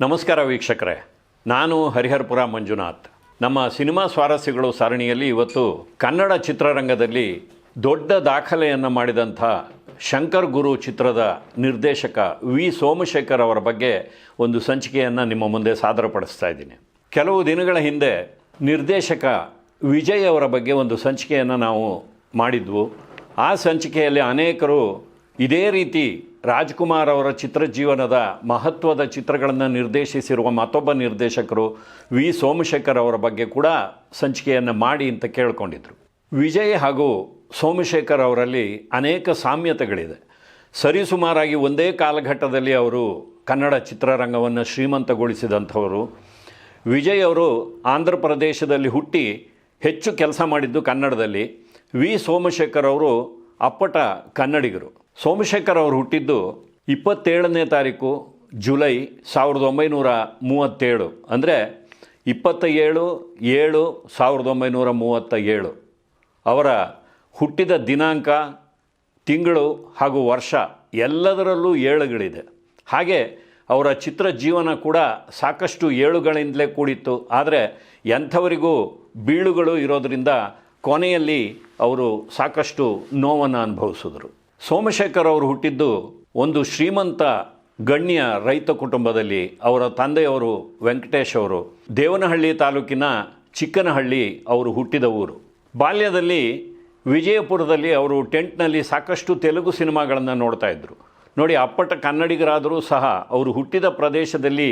ನಮಸ್ಕಾರ ವೀಕ್ಷಕರೇ. ನಾನು ಹರಿಹರಪುರ ಮಂಜುನಾಥ್. ನಮ್ಮ ಸಿನಿಮಾ ಸ್ವಾರಸ್ಯಗಳು ಸರಣಿಯಲ್ಲಿ ಇವತ್ತು ಕನ್ನಡ ಚಿತ್ರರಂಗದಲ್ಲಿ ದೊಡ್ಡ ದಾಖಲೆಯನ್ನು ಮಾಡಿದಂಥ ಶಂಕರ್ ಗುರು ಚಿತ್ರದ ನಿರ್ದೇಶಕ ವಿ ಸೋಮಶೇಖರ್ ಅವರ ಬಗ್ಗೆ ಒಂದು ಸಂಚಿಕೆಯನ್ನು ನಿಮ್ಮ ಮುಂದೆ ಸಾದರಪಡಿಸ್ತಾ ಇದ್ದೀನಿ. ಕೆಲವು ದಿನಗಳ ಹಿಂದೆ ನಿರ್ದೇಶಕ ವಿಜಯ್ ಅವರ ಬಗ್ಗೆ ಒಂದು ಸಂಚಿಕೆಯನ್ನು ನಾವು ಮಾಡಿದ್ವು. ಆ ಸಂಚಿಕೆಯಲ್ಲಿ ಅನೇಕರು ಇದೇ ರೀತಿ ರಾಜ್ಕುಮಾರ್ ಅವರ ಚಿತ್ರಜೀವನದ ಮಹತ್ವದ ಚಿತ್ರಗಳನ್ನು ನಿರ್ದೇಶಿಸಿರುವ ಮತ್ತೊಬ್ಬ ನಿರ್ದೇಶಕರು ವಿ. ಸೋಮಶೇಖರ್ ಅವರ ಬಗ್ಗೆ ಕೂಡ ಸಂಚಿಕೆಯನ್ನು ಮಾಡಿ ಅಂತ ಕೇಳಿಕೊಂಡಿದ್ದರು ವಿಜಯ್ ಹಾಗೂ ಸೋಮಶೇಖರ್ ಅವರಲ್ಲಿ ಅನೇಕ ಸಾಮ್ಯತೆಗಳಿದೆ. ಸರಿಸುಮಾರಾಗಿ ಒಂದೇ ಕಾಲಘಟ್ಟದಲ್ಲಿ ಅವರು ಕನ್ನಡ ಚಿತ್ರರಂಗವನ್ನು ಶ್ರೀಮಂತಗೊಳಿಸಿದಂಥವರು. ವಿಜಯ್ ಅವರು ಆಂಧ್ರ ಪ್ರದೇಶದಲ್ಲಿ ಹುಟ್ಟಿ ಹೆಚ್ಚು ಕೆಲಸ ಮಾಡಿದ್ದು ಕನ್ನಡದಲ್ಲಿ. ವಿ. ಸೋಮಶೇಖರ್ ಅವರು ಅಪ್ಪಟ ಕನ್ನಡಿಗರು. ಸೋಮಶೇಖರ್ ಅವರು ಹುಟ್ಟಿದ್ದು ಇಪ್ಪತ್ತೇಳನೇ ತಾರೀಕು ಜುಲೈ ಸಾವಿರದ ಒಂಬೈನೂರ ಮೂವತ್ತೇಳು. ಅಂದರೆ ಇಪ್ಪತ್ತ ಏಳು ಏಳು ಸಾವಿರದ ಒಂಬೈನೂರ ಮೂವತ್ತ ಏಳು ಅವರ ಹುಟ್ಟಿದ ದಿನಾಂಕ, ತಿಂಗಳು ಹಾಗೂ ವರ್ಷ ಎಲ್ಲದರಲ್ಲೂ ಏಳುಗಳಿದೆ. ಹಾಗೆ ಅವರ ಚಿತ್ರ ಜೀವನ ಕೂಡ ಸಾಕಷ್ಟು ಏಳುಗಳಿಂದಲೇ ಕೂಡಿತ್ತು. ಆದರೆ ಎಂಥವರಿಗೂ ಬೀಳುಗಳು ಇರೋದರಿಂದ ಕೊನೆಯಲ್ಲಿ ಅವರು ಸಾಕಷ್ಟು ನೋವನ್ನು ಅನುಭವಿಸಿದ್ರು. ಸೋಮಶೇಖರ್ ಅವರು ಹುಟ್ಟಿದ್ದು ಒಂದು ಶ್ರೀಮಂತ ಗಣ್ಯ ರೈತ ಕುಟುಂಬದಲ್ಲಿ ಅವರ ತಂದೆಯವರು ವೆಂಕಟೇಶ್ ಅವರು. ದೇವನಹಳ್ಳಿ ತಾಲೂಕಿನ ಚಿಕ್ಕನಹಳ್ಳಿ ಅವರು ಹುಟ್ಟಿದ ಊರು. ಬಾಲ್ಯದಲ್ಲಿ ವಿಜಯಪುರದಲ್ಲಿ ಅವರು ಟೆಂಟ್ನಲ್ಲಿ ಸಾಕಷ್ಟು ತೆಲುಗು ಸಿನಿಮಾಗಳನ್ನು ನೋಡ್ತಾ ಇದ್ದರು ನೋಡಿ, ಅಪ್ಪಟ ಕನ್ನಡಿಗರಾದರೂ ಸಹ ಅವರು ಹುಟ್ಟಿದ ಪ್ರದೇಶದಲ್ಲಿ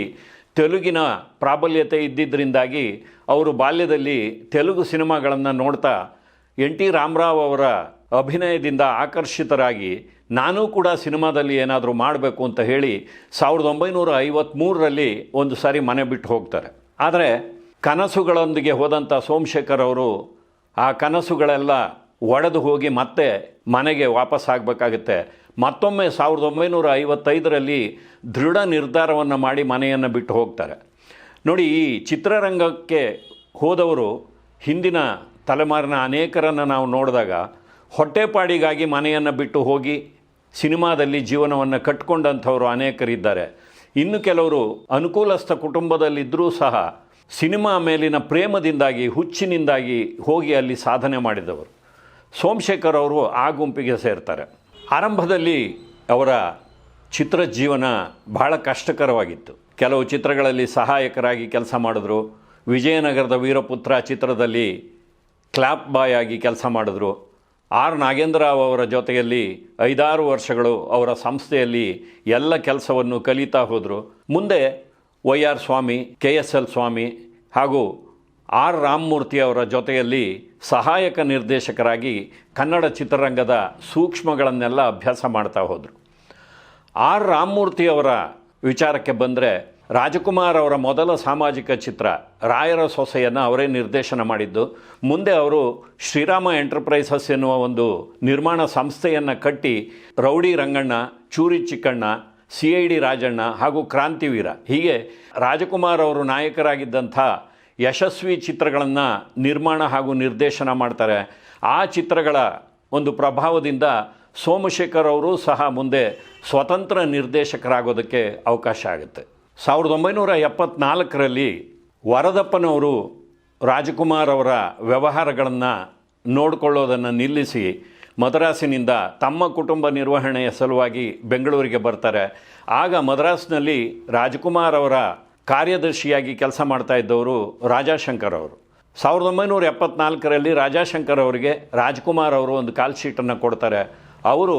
ತೆಲುಗಿನ ಪ್ರಾಬಲ್ಯತೆ ಇದ್ದಿದ್ದರಿಂದಾಗಿ ಅವರು ಬಾಲ್ಯದಲ್ಲಿ ತೆಲುಗು ಸಿನಿಮಾಗಳನ್ನು ನೋಡ್ತಾ ಎನ್ ಟಿ ರಾಮರಾವ್ ಅವರ ಅಭಿನಯದಿಂದ ಆಕರ್ಷಿತರಾಗಿ ನಾನೂ ಕೂಡ ಸಿನಿಮಾದಲ್ಲಿ ಏನಾದರೂ ಮಾಡಬೇಕು ಅಂತ ಹೇಳಿ ಸಾವಿರದ ಒಂಬೈನೂರ ಐವತ್ತ್ಮೂರರಲ್ಲಿ ಒಂದು ಸಾರಿ ಮನೆ ಬಿಟ್ಟು ಹೋಗ್ತಾರೆ. ಆದರೆ ಕನಸುಗಳೊಂದಿಗೆ ಹೋದಂಥ ಸೋಮಶೇಖರ್ ಅವರು ಆ ಕನಸುಗಳೆಲ್ಲ ಒಡೆದು ಹೋಗಿ ಮತ್ತೆ ಮನೆಗೆ ವಾಪಸ್ ಆಗಬೇಕಾಗುತ್ತೆ. ಮತ್ತೊಮ್ಮೆ ಸಾವಿರದ ಒಂಬೈನೂರ ಐವತ್ತೈದರಲ್ಲಿ ದೃಢ ನಿರ್ಧಾರವನ್ನು ಮಾಡಿ ಮನೆಯನ್ನು ಬಿಟ್ಟು ಹೋಗ್ತಾರೆ. ನೋಡಿ, ಈ ಚಿತ್ರರಂಗಕ್ಕೆ ಹೋದವರು ಹಿಂದಿನ ತಲೆಮಾರಿನ ಅನೇಕರನ್ನು ನಾವು ನೋಡಿದಾಗ ಹೊಟ್ಟೆಪಾಡಿಗಾಗಿ ಮನೆಯನ್ನು ಬಿಟ್ಟು ಹೋಗಿ ಸಿನಿಮಾದಲ್ಲಿ ಜೀವನವನ್ನು ಕಟ್ಕೊಂಡಂಥವರು ಅನೇಕರಿದ್ದಾರೆ. ಇನ್ನು ಕೆಲವರು ಅನುಕೂಲಸ್ಥ ಕುಟುಂಬದಲ್ಲಿದ್ದರೂ ಸಹ ಸಿನಿಮಾ ಮೇಲಿನ ಪ್ರೇಮದಿಂದಾಗಿ, ಹುಚ್ಚಿನಿಂದಾಗಿ ಹೋಗಿ ಅಲ್ಲಿ ಸಾಧನೆ ಮಾಡಿದವರು. ಸೋಮಶೇಖರ್ ಅವರು ಆ ಗುಂಪಿಗೆ ಸೇರ್ತಾರೆ. ಆರಂಭದಲ್ಲಿ ಅವರ ಚಿತ್ರ ಜೀವನ ಬಹಳ ಕಷ್ಟಕರವಾಗಿತ್ತು. ಕೆಲವು ಚಿತ್ರಗಳಲ್ಲಿ ಸಹಾಯಕರಾಗಿ ಕೆಲಸ ಮಾಡಿದ್ರು. ವಿಜಯನಗರದ ವೀರಪುತ್ರ ಚಿತ್ರದಲ್ಲಿ ಕ್ಲಾಪ್ ಬಾಯ್ ಆಗಿ ಕೆಲಸ ಮಾಡಿದ್ರು. ಆರ್ ನಾಗೇಂದ್ರರಾವ್ ಅವರ ಜೊತೆಯಲ್ಲಿ ಐದಾರು ವರ್ಷಗಳು ಅವರ ಸಂಸ್ಥೆಯಲ್ಲಿ ಎಲ್ಲ ಕೆಲಸವನ್ನು ಕಲಿತಾ ಹೋದರು. ಮುಂದೆ Y R Swamy K S L Swamy ಹಾಗೂ ಆರ್ ರಾಮಮೂರ್ತಿ ಅವರ ಜೊತೆಯಲ್ಲಿ ಸಹಾಯಕ ನಿರ್ದೇಶಕರಾಗಿ ಕನ್ನಡ ಚಿತ್ರರಂಗದ ಸೂಕ್ಷ್ಮಗಳನ್ನೆಲ್ಲ ಅಭ್ಯಾಸ ಮಾಡ್ತಾ ಹೋದರು. ಆರ್ ರಾಮಮೂರ್ತಿ ಅವರ ವಿಚಾರಕ್ಕೆ ಬಂದರೆ ರಾಜಕುಮಾರ್ ಅವರ ಮೊದಲ ಸಾಮಾಜಿಕ ಚಿತ್ರ ರಾಯರ ಸೊಸೆಯನ್ನು ಅವರೇ ನಿರ್ದೇಶನ ಮಾಡಿದ್ದು, ಮುಂದೆ ಅವರು ಶ್ರೀರಾಮ ಎಂಟರ್ಪ್ರೈಸಸ್ ಎನ್ನುವ ಒಂದು ನಿರ್ಮಾಣ ಸಂಸ್ಥೆಯನ್ನು ಕಟ್ಟಿ ರೌಡಿ ರಂಗಣ್ಣ, ಚೂರಿ Chikkanna, C I D Rajanna ಹಾಗೂ ಕ್ರಾಂತಿವೀರ ಹೀಗೆ ರಾಜಕುಮಾರ್ ಅವರು ನಾಯಕರಾಗಿದ್ದಂಥ ಯಶಸ್ವಿ ಚಿತ್ರಗಳನ್ನು ನಿರ್ಮಾಣ ಹಾಗೂ ನಿರ್ದೇಶನ ಮಾಡ್ತಾರೆ. ಆ ಚಿತ್ರಗಳ ಒಂದು ಪ್ರಭಾವದಿಂದ ಸೋಮಶೇಖರ್ ಅವರು ಸಹ ಮುಂದೆ ಸ್ವತಂತ್ರ ನಿರ್ದೇಶಕರಾಗೋದಕ್ಕೆ ಅವಕಾಶ ಆಗುತ್ತೆ. ಸಾವಿರದ ಒಂಬೈನೂರ ಎಪ್ಪತ್ನಾಲ್ಕರಲ್ಲಿ ವರದಪ್ಪನವರು ರಾಜಕುಮಾರ್ ಅವರ ವ್ಯವಹಾರಗಳನ್ನು ನೋಡಿಕೊಳ್ಳೋದನ್ನು ನಿಲ್ಲಿಸಿ ಮದ್ರಾಸಿನಿಂದ ತಮ್ಮ ಕುಟುಂಬ ನಿರ್ವಹಣೆಯ ಸಲುವಾಗಿ ಬೆಂಗಳೂರಿಗೆ ಬರ್ತಾರೆ. ಆಗ ಮದ್ರಾಸ್ನಲ್ಲಿ ರಾಜಕುಮಾರ್ ಅವರ ಕಾರ್ಯದರ್ಶಿಯಾಗಿ ಕೆಲಸ ಮಾಡ್ತಾ ಇದ್ದವರು ರಾಜಾಶಂಕರ್ ಅವರು. ಸಾವಿರದ ಒಂಬೈನೂರ ಎಪ್ಪತ್ನಾಲ್ಕರಲ್ಲಿ ರಾಜಾಶಂಕರ್ ಅವರಿಗೆ ರಾಜ್ಕುಮಾರ್ ಅವರು ಒಂದು ಕಾಲ್ ಶೀಟನ್ನು ಕೊಡ್ತಾರೆ. ಅವರು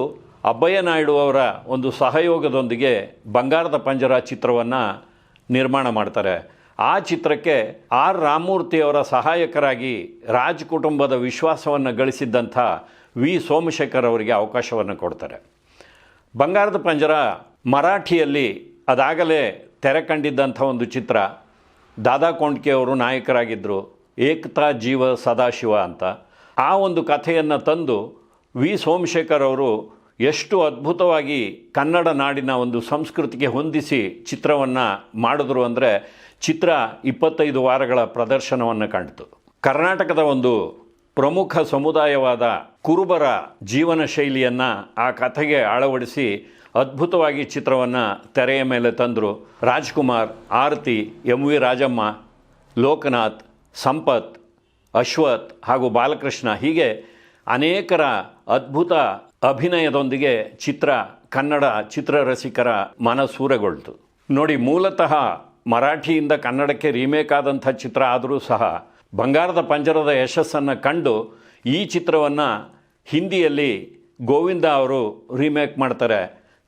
ಅಬ್ಬಯ್ಯ ನಾಯ್ಡು ಅವರ ಒಂದು ಸಹಯೋಗದೊಂದಿಗೆ ಬಂಗಾರದ ಪಂಜರ ಚಿತ್ರವನ್ನು ನಿರ್ಮಾಣ ಮಾಡ್ತಾರೆ. ಆ ಚಿತ್ರಕ್ಕೆ ಆರ್ ರಾಮಮೂರ್ತಿ ಅವರ ಸಹಾಯಕರಾಗಿ ರಾಜ್ ಕುಟುಂಬದ ವಿಶ್ವಾಸವನ್ನು ಗಳಿಸಿದ್ದಂಥ ವಿ ಸೋಮಶೇಖರ್ ಅವರಿಗೆ ಅವಕಾಶವನ್ನು ಕೊಡ್ತಾರೆ. ಬಂಗಾರದ ಪಂಜರ ಮರಾಠಿಯಲ್ಲಿ ಅದಾಗಲೇ ತೆರೆ ಕಂಡಿದ್ದಂಥ ಒಂದು ಚಿತ್ರ. ದಾದಾ ಕೊಂಡ್ಕೆ ಅವರು ನಾಯಕರಾಗಿದ್ದರು ಏಕತಾ ಜೀವ ಸದಾಶಿವ ಅಂತ. ಆ ಒಂದು ಕಥೆಯನ್ನು ತಂದು ವಿ ಸೋಮಶೇಖರ್ ಅವರು ಎಷ್ಟು ಅದ್ಭುತವಾಗಿ ಕನ್ನಡ ನಾಡಿನ ಒಂದು ಸಂಸ್ಕೃತಿಗೆ ಹೊಂದಿಸಿ ಚಿತ್ರವನ್ನು ಮಾಡಿದ್ರು ಅಂದರೆ ಚಿತ್ರ ಇಪ್ಪತ್ತೈದು ವಾರಗಳ ಪ್ರದರ್ಶನವನ್ನು ಕಾಣ್ತು ಕರ್ನಾಟಕದ ಒಂದು ಪ್ರಮುಖ ಸಮುದಾಯವಾದ ಕುರುಬರ ಜೀವನ ಶೈಲಿಯನ್ನು ಆ ಕಥೆಗೆ ಅಳವಡಿಸಿ ಅದ್ಭುತವಾಗಿ ಚಿತ್ರವನ್ನು ತೆರೆಯ ಮೇಲೆ ತಂದರು ರಾಜ್ಕುಮಾರ್, ಆರತಿ, ಎಂ ವಿ ರಾಜಮ್ಮ, ಲೋಕನಾಥ್, ಸಂಪತ್, ಅಶ್ವಥ್ ಹಾಗೂ ಬಾಲಕೃಷ್ಣ. ಹೀಗೆ ಅನೇಕರ ಅದ್ಭುತ ಅಭಿನಯದೊಂದಿಗೆ ಚಿತ್ರ, ಕನ್ನಡ ಚಿತ್ರರಸಿಕರ ಮನಸೂರೆಗೊಳ್ತು. ನೋಡಿ, ಮೂಲತಃ ಮರಾಠಿಯಿಂದ ಕನ್ನಡಕ್ಕೆ ರೀಮೇಕ್ ಆದಂಥ ಚಿತ್ರ ಆದರೂ ಸಹ ಬಂಗಾರದ ಪಂಜರದ ಯಶಸ್ಸನ್ನು ಕಂಡು ಈ ಚಿತ್ರವನ್ನು ಹಿಂದಿಯಲ್ಲಿ ಗೋವಿಂದ ಅವರು ರೀಮೇಕ್ ಮಾಡ್ತಾರೆ.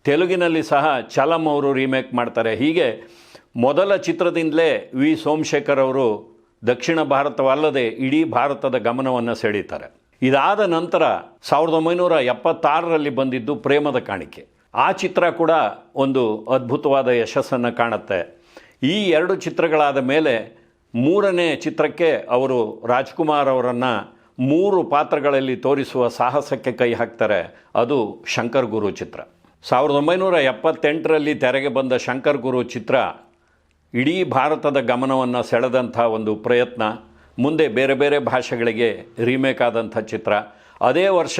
ತೆಲುಗಿನಲ್ಲಿ ಸಹ ಚಲಂ ಅವರು ರೀಮೇಕ್ ಮಾಡ್ತಾರೆ. ಹೀಗೆ ಮೊದಲ ಚಿತ್ರದಿಂದಲೇ ವಿ ಸೋಮಶೇಖರ್ ಅವರು ದಕ್ಷಿಣ ಭಾರತವಲ್ಲದೆ ಇಡೀ ಭಾರತದ ಗಮನವನ್ನು ಸೆಳೀತಾರೆ. ಇದಾದ ನಂತರ ಸಾವಿರದ ಒಂಬೈನೂರ ಎಪ್ಪತ್ತಾರರಲ್ಲಿ ಬಂದಿದ್ದು ಪ್ರೇಮದ ಕಾಣಿಕೆ. ಆ ಚಿತ್ರ ಕೂಡ ಒಂದು ಅದ್ಭುತವಾದ ಯಶಸ್ಸನ್ನು ಕಾಣುತ್ತೆ. ಈ ಎರಡು ಚಿತ್ರಗಳಾದ ಮೇಲೆ ಮೂರನೇ ಚಿತ್ರಕ್ಕೆ ಅವರು ರಾಜ್ಕುಮಾರ್ ಅವರನ್ನು ಮೂರು ಪಾತ್ರಗಳಲ್ಲಿ ತೋರಿಸುವ ಸಾಹಸಕ್ಕೆ ಕೈ ಹಾಕ್ತಾರೆ. ಅದು ಶಂಕರ್ ಗುರು ಚಿತ್ರ. ಸಾವಿರದ ಒಂಬೈನೂರ ಎಪ್ಪತ್ತೆಂಟರಲ್ಲಿ ತೆರೆಗೆ ಬಂದ ಶಂಕರ್ ಗುರು ಚಿತ್ರ ಇಡೀ ಭಾರತದ ಗಮನವನ್ನು ಸೆಳೆದಂಥ ಒಂದು ಪ್ರಯತ್ನ. ಮುಂದೆ ಬೇರೆ ಬೇರೆ ಭಾಷೆಗಳಿಗೆ ರೀಮೇಕ್ ಆದಂಥ ಚಿತ್ರ. ಅದೇ ವರ್ಷ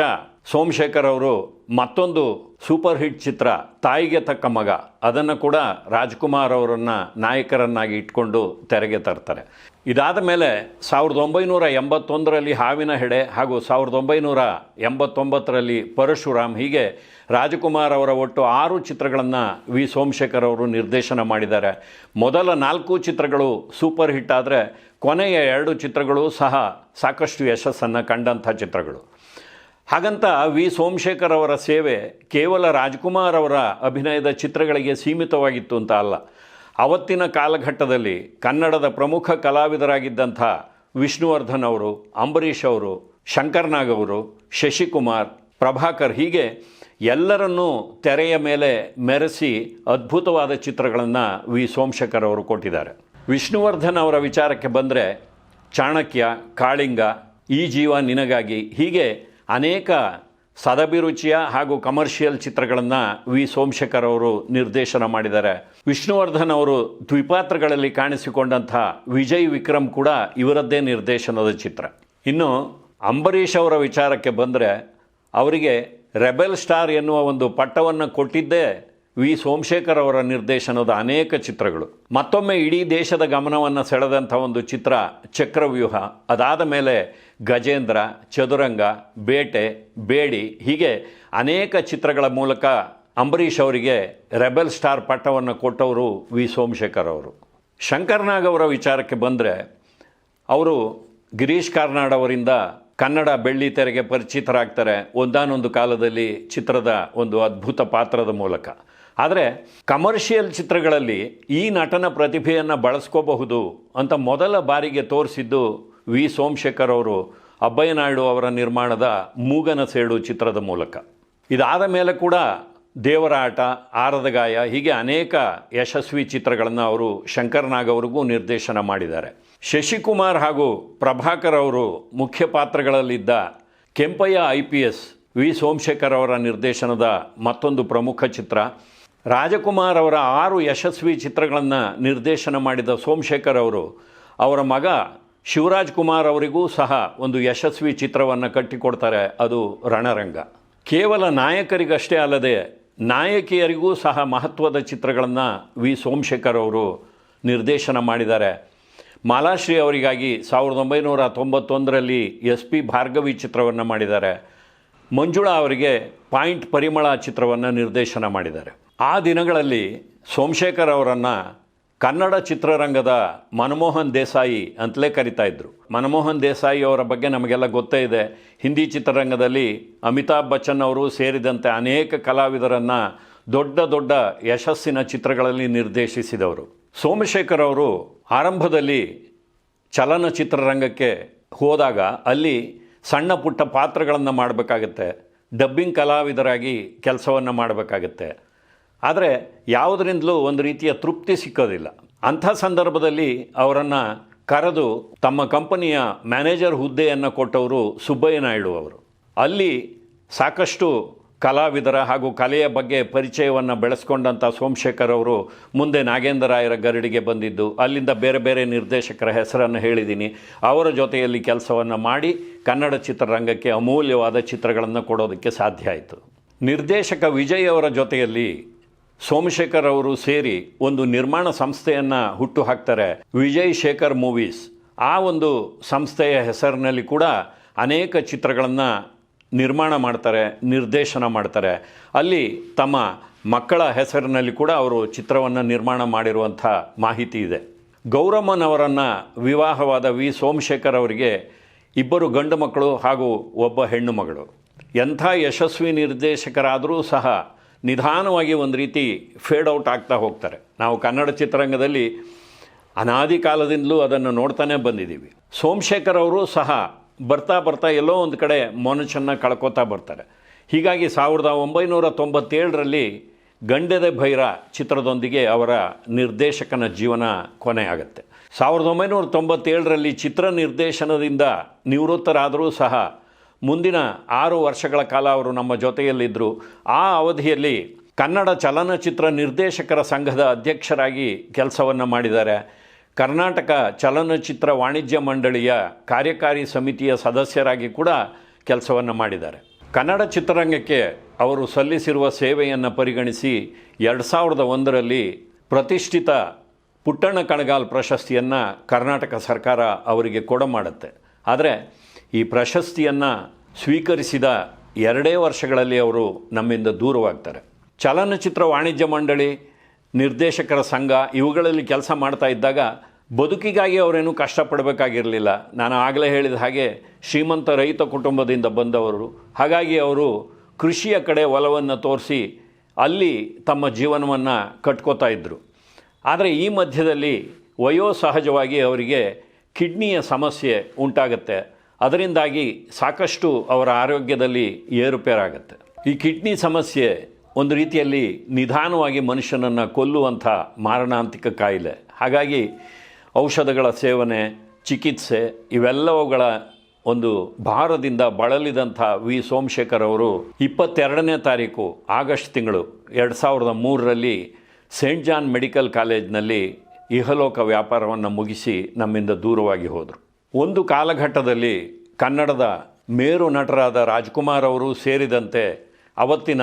ಸೋಮಶೇಖರ್ ಅವರು ಮತ್ತೊಂದು ಸೂಪರ್ ಹಿಟ್ ಚಿತ್ರ, ತಾಯಿಗೆ ತಕ್ಕ ಮಗ. ಅದನ್ನು ಕೂಡ ರಾಜ್ಕುಮಾರ್ ಅವರನ್ನು ನಾಯಕರನ್ನಾಗಿ ಇಟ್ಕೊಂಡು ತೆರೆಗೆ ತರ್ತಾರೆ. ಇದಾದ ಮೇಲೆ ಸಾವಿರದ ಒಂಬೈನೂರ ಎಂಬತ್ತೊಂದರಲ್ಲಿ ಹಾವಿನ ಹೆಡೆ ಹಾಗೂ ಸಾವಿರದ ಒಂಬೈನೂರ ಎಂಬತ್ತೊಂಬತ್ತರಲ್ಲಿ ಪರಶುರಾಮ್ ಹೀಗೆ ರಾಜಕುಮಾರ್ ಅವರ ಒಟ್ಟು ಆರು ಚಿತ್ರಗಳನ್ನು ವಿ. ಸೋಮಶೇಖರ್ ಅವರು ನಿರ್ದೇಶನ ಮಾಡಿದ್ದಾರೆ. ಮೊದಲ ನಾಲ್ಕು ಚಿತ್ರಗಳು ಸೂಪರ್ ಹಿಟ್ ಆದರೆ ಕೊನೆಯ ಎರಡು ಚಿತ್ರಗಳು ಸಹ ಸಾಕಷ್ಟು ಯಶಸ್ಸನ್ನು ಕಂಡಂಥ ಚಿತ್ರಗಳು. ಹಾಗಂತ ವಿ. ಸೋಮಶೇಖರ್ ಅವರ ಸೇವೆ ಕೇವಲ ರಾಜ್ಕುಮಾರ್ ಅವರ ಅಭಿನಯದ ಚಿತ್ರಗಳಿಗೆ ಸೀಮಿತವಾಗಿತ್ತು ಅಂತ ಅಲ್ಲ. ಅವತ್ತಿನ ಕಾಲಘಟ್ಟದಲ್ಲಿ ಕನ್ನಡದ ಪ್ರಮುಖ ಕಲಾವಿದರಾಗಿದ್ದಂಥ ವಿಷ್ಣುವರ್ಧನ್ ಅವರು, ಅಂಬರೀಷ್ ಅವರು, ಶಂಕರ್ನಾಗ್ ಅವರು, ಶಶಿಕುಮಾರ್, ಪ್ರಭಾಕರ್ ಹೀಗೆ ಎಲ್ಲರನ್ನೂ ತೆರೆಯ ಮೇಲೆ ಮೆರೆಸಿ ಅದ್ಭುತವಾದ ಚಿತ್ರಗಳನ್ನು ವಿ. ಸೋಮಶೇಖರ್ ಅವರು ಕೊಟ್ಟಿದ್ದಾರೆ. ವಿಷ್ಣುವರ್ಧನ್ ಅವರ ವಿಚಾರಕ್ಕೆ ಬಂದರೆ ಚಾಣಕ್ಯ, ಕಾಳಿಂಗ, ಈ ಜೀವ ನಿನಗಾಗಿ ಹೀಗೆ ಅನೇಕ ಸದಭಿರುಚಿಯ ಹಾಗೂ ಕಮರ್ಷಿಯಲ್ ಚಿತ್ರಗಳನ್ನು ವಿ. ಸೋಮಶೇಖರ್ ಅವರು ನಿರ್ದೇಶನ ಮಾಡಿದ್ದಾರೆ. ವಿಷ್ಣುವರ್ಧನ್ ಅವರು ದ್ವಿಪಾತ್ರಗಳಲ್ಲಿ ಕಾಣಿಸಿಕೊಂಡಂಥ ವಿಜಯ್ ವಿಕ್ರಮ್ ಕೂಡ ಇವರದ್ದೇ ನಿರ್ದೇಶನದ ಚಿತ್ರ. ಇನ್ನು ಅಂಬರೀಷ್ ಅವರ ವಿಚಾರಕ್ಕೆ ಬಂದರೆ ಅವರಿಗೆ ರೆಬೆಲ್ ಸ್ಟಾರ್ ಎನ್ನುವ ಒಂದು ಪಟ್ಟವನ್ನು ಕೊಟ್ಟಿದ್ದೇ ವಿ. ಸೋಮಶೇಖರ್ ಅವರ ನಿರ್ದೇಶನದ ಅನೇಕ ಚಿತ್ರಗಳು. ಮತ್ತೊಮ್ಮೆ ಇಡೀ ದೇಶದ ಗಮನವನ್ನು ಸೆಳೆದಂಥ ಒಂದು ಚಿತ್ರ, ಚಕ್ರವ್ಯೂಹ. ಅದಾದ ಮೇಲೆ ಗಜೇಂದ್ರ, ಚದುರಂಗ, ಬೇಟೆ, ಬೇಡಿ ಹೀಗೆ ಅನೇಕ ಚಿತ್ರಗಳ ಮೂಲಕ ಅಂಬರೀಷ್ ಅವರಿಗೆ ರೆಬೆಲ್ ಸ್ಟಾರ್ ಪಟ್ಟವನ್ನು ಕೊಟ್ಟವರು ವಿ. ಸೋಮಶೇಖರ್ ಅವರು. ಶಂಕರ್ನಾಗ್ ಅವರ ವಿಚಾರಕ್ಕೆ ಬಂದರೆ, ಅವರು ಗಿರೀಶ್ ಕಾರ್ನಾಡ್ ಅವರಿಂದ ಕನ್ನಡ ಬೆಳ್ಳಿ ತೆರೆಗೆ ಪರಿಚಿತರಾಗ್ತಾರೆ ಒಂದಾನೊಂದು ಕಾಲದಲ್ಲಿ ಚಿತ್ರದ ಒಂದು ಅದ್ಭುತ ಪಾತ್ರದ ಮೂಲಕ. ಆದರೆ ಕಮರ್ಷಿಯಲ್ ಚಿತ್ರಗಳಲ್ಲಿ ಈ ನಟನ ಪ್ರತಿಭೆಯನ್ನು ಬಳಸ್ಕೋಬಹುದು ಅಂತ ಮೊದಲ ಬಾರಿಗೆ ತೋರಿಸಿದ್ದು ವಿ. ಸೋಮಶೇಖರ್ ಅವರು ಅಬ್ಬಯ್ಯನಾಯ್ಡು ಅವರ ನಿರ್ಮಾಣದ ಮೂಗನ ಸೇಡು ಚಿತ್ರದ ಮೂಲಕ. ಇದಾದ ಮೇಲೆ ಕೂಡ ದೇವರ ಆಟ ಆರದ ಗಾಯ ಹೀಗೆ ಅನೇಕ ಯಶಸ್ವಿ ಚಿತ್ರಗಳನ್ನು ಅವರು ಶಂಕರ್ನಾಗ್ ಅವರಿಗೂ ನಿರ್ದೇಶನ ಮಾಡಿದ್ದಾರೆ. ಶಶಿಕುಮಾರ್ ಹಾಗೂ ಪ್ರಭಾಕರ್ ಅವರು ಮುಖ್ಯ ಪಾತ್ರಗಳಲ್ಲಿದ್ದ Kempaiah I P S V. Somashekar ಅವರ ನಿರ್ದೇಶನದ ಮತ್ತೊಂದು ಪ್ರಮುಖ ಚಿತ್ರ ರಾಜಕುಮಾರ್ ಅವರ ಆರು ಯಶಸ್ವಿ ಚಿತ್ರಗಳನ್ನು ನಿರ್ದೇಶನ ಮಾಡಿದ ಸೋಮಶೇಖರ್ ಅವರು, ಅವರ ಮಗ ಶಿವರಾಜ್ ಕುಮಾರ್ ಅವರಿಗೂ ಸಹ ಒಂದು ಯಶಸ್ವಿ ಚಿತ್ರವನ್ನು ಕಟ್ಟಿಕೊಡ್ತಾರೆ, ಅದು ರಣರಂಗ. ಕೇವಲ ನಾಯಕರಿಗಷ್ಟೇ ಅಲ್ಲದೆ ನಾಯಕಿಯರಿಗೂ ಸಹ ಮಹತ್ವದ ಚಿತ್ರಗಳನ್ನು ವಿ ಸೋಮಶೇಖರ್ ಅವರು ನಿರ್ದೇಶನ ಮಾಡಿದ್ದಾರೆ. ಮಾಲಾಶ್ರೀ ಅವರಿಗಾಗಿ ಸಾವಿರದ ಒಂಬೈನೂರ ತೊಂಬತ್ತೊಂದರಲ್ಲಿ ಎಸ್ ಪಿ ಭಾರ್ಗವಿ ಚಿತ್ರವನ್ನು ಮಾಡಿದ್ದಾರೆ. ಮಂಜುಳಾ ಅವರಿಗೆ ಪಾಯಿಂಟ್ ಪರಿಮಳ ಚಿತ್ರವನ್ನು ನಿರ್ದೇಶನ ಮಾಡಿದ್ದಾರೆ. ಆ ದಿನಗಳಲ್ಲಿ ಸೋಮಶೇಖರ್ ಅವರನ್ನು ಕನ್ನಡ ಚಿತ್ರರಂಗದ ಮನಮೋಹನ್ ದೇಸಾಯಿ ಅಂತಲೇ ಕರಿತಾ ಇದ್ದರು ಮನಮೋಹನ್ ದೇಸಾಯಿ ಅವರ ಬಗ್ಗೆ ನಮಗೆಲ್ಲ ಗೊತ್ತೇ ಇದೆ. ಹಿಂದಿ ಚಿತ್ರರಂಗದಲ್ಲಿ ಅಮಿತಾಬ್ ಬಚ್ಚನ್ ಅವರು ಸೇರಿದಂತೆ ಅನೇಕ ಕಲಾವಿದರನ್ನು ದೊಡ್ಡ ದೊಡ್ಡ ಯಶಸ್ಸಿನ ಚಿತ್ರಗಳಲ್ಲಿ ನಿರ್ದೇಶಿಸಿದವರು. ಸೋಮಶೇಖರ್ ಅವರು ಆರಂಭದಲ್ಲಿ ಚಲನಚಿತ್ರರಂಗಕ್ಕೆ ಹೋದಾಗ ಅಲ್ಲಿ ಸಣ್ಣ ಪುಟ್ಟ ಪಾತ್ರಗಳನ್ನು ಮಾಡಬೇಕಾಗತ್ತೆ. ಡಬ್ಬಿಂಗ್ ಕಲಾವಿದರಾಗಿ ಕೆಲಸವನ್ನು ಮಾಡಬೇಕಾಗತ್ತೆ. ಆದರೆ ಯಾವುದರಿಂದಲೂ ಒಂದು ರೀತಿಯ ತೃಪ್ತಿ ಸಿಕ್ಕೋದಿಲ್ಲ. ಅಂಥ ಸಂದರ್ಭದಲ್ಲಿ ಅವರನ್ನು ಕರೆದು ತಮ್ಮ ಕಂಪನಿಯ ಮ್ಯಾನೇಜರ್ ಹುದ್ದೆಯನ್ನು ಕೊಟ್ಟವರು ಸುಬ್ಬಯ್ಯ ನಾಯ್ಡು ಅವರು. ಅಲ್ಲಿ ಸಾಕಷ್ಟು ಕಲಾವಿದರ ಹಾಗೂ ಕಲೆಯ ಬಗ್ಗೆ ಪರಿಚಯವನ್ನು ಬೆಳೆಸ್ಕೊಂಡಂಥ ಸೋಮಶೇಖರ್ ಅವರು ಮುಂದೆ ನಾಗೇಂದ್ರ ರಾಯರ ಗರಡಿಗೆ ಬಂದಿದ್ದು, ಅಲ್ಲಿಂದ ಬೇರೆ ಬೇರೆ ನಿರ್ದೇಶಕರ ಹೆಸರನ್ನು ಹೇಳಿದ್ದೀನಿ. ಅವರ ಜೊತೆಯಲ್ಲಿ ಕೆಲಸವನ್ನು ಮಾಡಿ ಕನ್ನಡ ಚಿತ್ರರಂಗಕ್ಕೆ ಅಮೂಲ್ಯವಾದ ಚಿತ್ರಗಳನ್ನು ಕೊಡೋದಕ್ಕೆ ಸಾಧ್ಯ ಆಯಿತು. ನಿರ್ದೇಶಕ ವಿಜಯ್ ಅವರ ಜೊತೆಯಲ್ಲಿ ಸೋಮಶೇಖರ್ ಅವರು ಸೇರಿ ಒಂದು ನಿರ್ಮಾಣ ಸಂಸ್ಥೆಯನ್ನು ಹುಟ್ಟು ಹಾಕ್ತಾರೆ ವಿಜಯ್ ಶೇಖರ್ ಮೂವೀಸ್. ಆ ಒಂದು ಸಂಸ್ಥೆಯ ಹೆಸರಿನಲ್ಲಿ ಕೂಡ ಅನೇಕ ಚಿತ್ರಗಳನ್ನು ನಿರ್ಮಾಣ ಮಾಡ್ತಾರೆ, ನಿರ್ದೇಶನ ಮಾಡ್ತಾರೆ. ಅಲ್ಲಿ ತಮ್ಮ ಮಕ್ಕಳ ಹೆಸರಿನಲ್ಲಿ ಕೂಡ ಅವರು ಚಿತ್ರವನ್ನು ನಿರ್ಮಾಣ ಮಾಡಿರುವಂಥ ಮಾಹಿತಿ ಇದೆ. ಗೌರಮ್ಮನವರನ್ನು ವಿವಾಹವಾದ ವಿ ಸೋಮಶೇಖರ್ ಅವರಿಗೆ ಇಬ್ಬರು ಗಂಡು ಮಕ್ಕಳು ಹಾಗೂ ಒಬ್ಬ ಹೆಣ್ಣು ಮಗಳು. ಎಂಥ ಯಶಸ್ವಿ ನಿರ್ದೇಶಕರಾದರೂ ಸಹ ನಿಧಾನವಾಗಿ ಒಂದು ರೀತಿ ಫೇಡ್ ಔಟ್ ಆಗ್ತಾ ಹೋಗ್ತಾರೆ. ನಾವು ಕನ್ನಡ ಚಿತ್ರರಂಗದಲ್ಲಿ ಅನಾದಿ ಕಾಲದಿಂದಲೂ ಅದನ್ನು ನೋಡ್ತಾನೆ ಬಂದಿದ್ದೀವಿ. ಸೋಮಶೇಖರ್ ಅವರು ಸಹ ಬರ್ತಾ ಬರ್ತಾ ಎಲ್ಲೋ ಒಂದು ಕಡೆ ಮನುಷ್ಯನ ಕಳ್ಕೊತಾ ಬರ್ತಾರೆ. ಹೀಗಾಗಿ ಸಾವಿರದ ಒಂಬೈನೂರ ತೊಂಬತ್ತೇಳರಲ್ಲಿ ಗಂಡ್ಯದ ಭೈರ ಚಿತ್ರದೊಂದಿಗೆ ಅವರ ನಿರ್ದೇಶಕನ ಜೀವನ ಕೊನೆಯಾಗುತ್ತೆ. ಸಾವಿರದ ಒಂಬೈನೂರ ತೊಂಬತ್ತೇಳರಲ್ಲಿ ಚಿತ್ರ ನಿರ್ದೇಶನದಿಂದ ನಿವೃತ್ತರಾದರೂ ಸಹ ಮುಂದಿನ ಆರು ವರ್ಷಗಳ ಕಾಲ ಅವರು ನಮ್ಮ ಜೊತೆಯಲ್ಲಿದ್ದರು. ಆ ಅವಧಿಯಲ್ಲಿ ಕನ್ನಡ ಚಲನಚಿತ್ರ ನಿರ್ದೇಶಕರ ಸಂಘದ ಅಧ್ಯಕ್ಷರಾಗಿ ಕೆಲಸವನ್ನು ಮಾಡಿದ್ದಾರೆ. ಕರ್ನಾಟಕ ಚಲನಚಿತ್ರ ವಾಣಿಜ್ಯ ಮಂಡಳಿಯ ಕಾರ್ಯಕಾರಿ ಸಮಿತಿಯ ಸದಸ್ಯರಾಗಿ ಕೂಡ ಕೆಲಸವನ್ನು ಮಾಡಿದ್ದಾರೆ. ಕನ್ನಡ ಚಿತ್ರರಂಗಕ್ಕೆ ಅವರು ಸಲ್ಲಿಸಿರುವ ಸೇವೆಯನ್ನು ಪರಿಗಣಿಸಿ ಎರಡು ಸಾವಿರದ ಒಂದರಲ್ಲಿ ಪ್ರತಿಷ್ಠಿತ ಪುಟ್ಟಣ್ಣ ಕಣಗಾಲ್ ಪ್ರಶಸ್ತಿಯನ್ನು ಕರ್ನಾಟಕ ಸರ್ಕಾರ ಅವರಿಗೆ ಕೊಡಮಾಡುತ್ತೆ ಆದರೆ ಈ ಪ್ರಶಸ್ತಿಯನ್ನು ಸ್ವೀಕರಿಸಿದ ಎರಡೇ ವರ್ಷಗಳಲ್ಲಿ ಅವರು ನಮ್ಮಿಂದ ದೂರವಾಗ್ತಾರೆ. ಚಲನಚಿತ್ರ ವಾಣಿಜ್ಯ ಮಂಡಳಿ, ನಿರ್ದೇಶಕರ ಸಂಘ ಇವುಗಳಲ್ಲಿ ಕೆಲಸ ಮಾಡ್ತಾ ಇದ್ದಾಗ ಬದುಕಿಗಾಗಿ ಅವರೇನು ಕಷ್ಟಪಡಬೇಕಾಗಿರಲಿಲ್ಲ. ನಾನು ಆಗಲೇ ಹೇಳಿದ ಹಾಗೆ ಶ್ರೀಮಂತ ರೈತ ಕುಟುಂಬದಿಂದ ಬಂದವರು. ಹಾಗಾಗಿ ಅವರು ಕೃಷಿಯ ಕಡೆ ಒಲವನ್ನು ತೋರಿಸಿ ಅಲ್ಲಿ ತಮ್ಮ ಜೀವನವನ್ನು ಕಟ್ಕೋತಾ ಇದ್ದರು ಆದರೆ ಈ ಮಧ್ಯದಲ್ಲಿ ವಯೋಸಹಜವಾಗಿ ಅವರಿಗೆ ಕಿಡ್ನಿಯ ಸಮಸ್ಯೆ ಉಂಟಾಗುತ್ತೆ. ಅದರಿಂದಾಗಿ ಸಾಕಷ್ಟು ಅವರ ಆರೋಗ್ಯದಲ್ಲಿ ಏರುಪೇರಾಗುತ್ತೆ. ಈ ಕಿಡ್ನಿ ಸಮಸ್ಯೆ ಒಂದು ರೀತಿಯಲ್ಲಿ ನಿಧಾನವಾಗಿ ಮನುಷ್ಯನನ್ನು ಕೊಲ್ಲುವಂಥ ಮಾರಣಾಂತಿಕ ಕಾಯಿಲೆ. ಹಾಗಾಗಿ ಔಷಧಗಳ ಸೇವನೆ, ಚಿಕಿತ್ಸೆ ಇವೆಲ್ಲವುಗಳ ಒಂದು ಭಾರದಿಂದ ಬಳಲಿದಂಥ ವಿ. ಸೋಮಶೇಖರ್ ಅವರು ಇಪ್ಪತ್ತೆರಡನೇ ತಾರೀಕು ಆಗಸ್ಟ್ ತಿಂಗಳು ಎರಡು ಸಾವಿರದ ಮೂರರಲ್ಲಿ ಸೇಂಟ್ ಜಾನ್ ಮೆಡಿಕಲ್ ಕಾಲೇಜ್ನಲ್ಲಿ ಇಹಲೋಕ ವ್ಯಾಪಾರವನ್ನು ಮುಗಿಸಿ ನಮ್ಮಿಂದ ದೂರವಾಗಿ ಹೋದರು. ಒಂದು ಕಾಲಘಟ್ಟದಲ್ಲಿ ಕನ್ನಡದ ಮೇರು ನಟರಾದ ರಾಜ್ಕುಮಾರ್ ಅವರು ಸೇರಿದಂತೆ ಅವತ್ತಿನ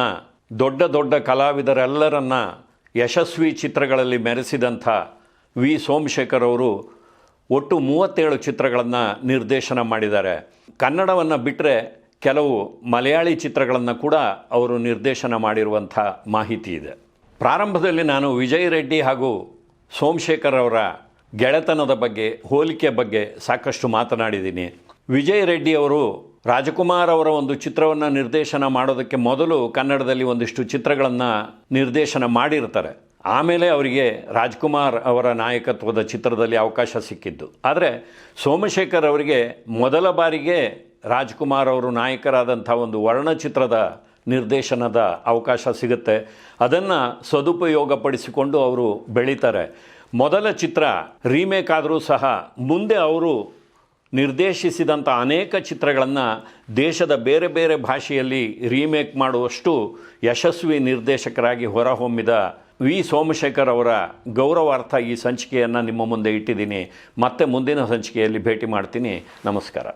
ದೊಡ್ಡ ದೊಡ್ಡ ಕಲಾವಿದರೆಲ್ಲರನ್ನ ಯಶಸ್ವಿ ಚಿತ್ರಗಳಲ್ಲಿ ಮೆರೆಸಿದಂಥ ವಿ. ಸೋಮಶೇಖರ್ ಅವರು ಒಟ್ಟು ಮೂವತ್ತೇಳು ಚಿತ್ರಗಳನ್ನು ನಿರ್ದೇಶನ ಮಾಡಿದ್ದಾರೆ. ಕನ್ನಡವನ್ನು ಬಿಟ್ಟರೆ ಕೆಲವು ಮಲಯಾಳಿ ಚಿತ್ರಗಳನ್ನು ಕೂಡ ಅವರು ನಿರ್ದೇಶನ ಮಾಡಿರುವಂಥ ಮಾಹಿತಿ ಇದೆ. ಪ್ರಾರಂಭದಲ್ಲಿ ನಾನು ವಿಜಯ್ ರೆಡ್ಡಿ ಹಾಗೂ ಸೋಮಶೇಖರ್ ಅವರ ಗೆಳೆತನದ ಬಗ್ಗೆ, ಹೋಲಿಕೆ ಬಗ್ಗೆ ಸಾಕಷ್ಟು ಮಾತನಾಡಿದ್ದೀನಿ. ವಿಜಯ್ ರೆಡ್ಡಿ ಅವರು ರಾಜಕುಮಾರ್ ಅವರ ಒಂದು ಚಿತ್ರವನ್ನು ನಿರ್ದೇಶನ ಮಾಡೋದಕ್ಕೆ ಮೊದಲು ಕನ್ನಡದಲ್ಲಿ ಒಂದಿಷ್ಟು ಚಿತ್ರಗಳನ್ನು ನಿರ್ದೇಶನ ಮಾಡಿರ್ತಾರೆ. ಆಮೇಲೆ ಅವರಿಗೆ ರಾಜ್ಕುಮಾರ್ ಅವರ ನಾಯಕತ್ವದ ಚಿತ್ರದಲ್ಲಿ ಅವಕಾಶ ಸಿಕ್ಕಿದ್ದು. ಆದರೆ ಸೋಮಶೇಖರ್ ಅವರಿಗೆ ಮೊದಲ ಬಾರಿಗೆ ರಾಜ್ಕುಮಾರ್ ಅವರು ನಾಯಕರಾದಂಥ ಒಂದು ವರ್ಣಚಿತ್ರದ ನಿರ್ದೇಶನದ ಅವಕಾಶ ಸಿಗುತ್ತೆ. ಅದನ್ನು ಸದುಪಯೋಗಪಡಿಸಿಕೊಂಡು ಅವರು ಬೆಳೀತಾರೆ. ಮೊದಲ ಚಿತ್ರ ರೀಮೇಕ್ ಆದರೂ ಸಹ ಮುಂದೆ ಅವರು ನಿರ್ದೇಶಿಸಿದಂಥ ಅನೇಕ ಚಿತ್ರಗಳನ್ನು ದೇಶದ ಬೇರೆ ಬೇರೆ ಭಾಷೆಯಲ್ಲಿ ರೀಮೇಕ್ ಮಾಡುವಷ್ಟು ಯಶಸ್ವಿ ನಿರ್ದೇಶಕರಾಗಿ ಹೊರಹೊಮ್ಮಿದ ವಿ. ಸೋಮಶೇಖರ್ ಅವರ ಗೌರವಾರ್ಥ ಈ ಸಂಚಿಕೆಯನ್ನು ನಿಮ್ಮ ಮುಂದೆ ಇಟ್ಟಿದ್ದೀನಿ. ಮತ್ತೆ ಮುಂದಿನ ಸಂಚಿಕೆಯಲ್ಲಿ ಭೇಟಿ ಮಾಡ್ತೀನಿ. ನಮಸ್ಕಾರ.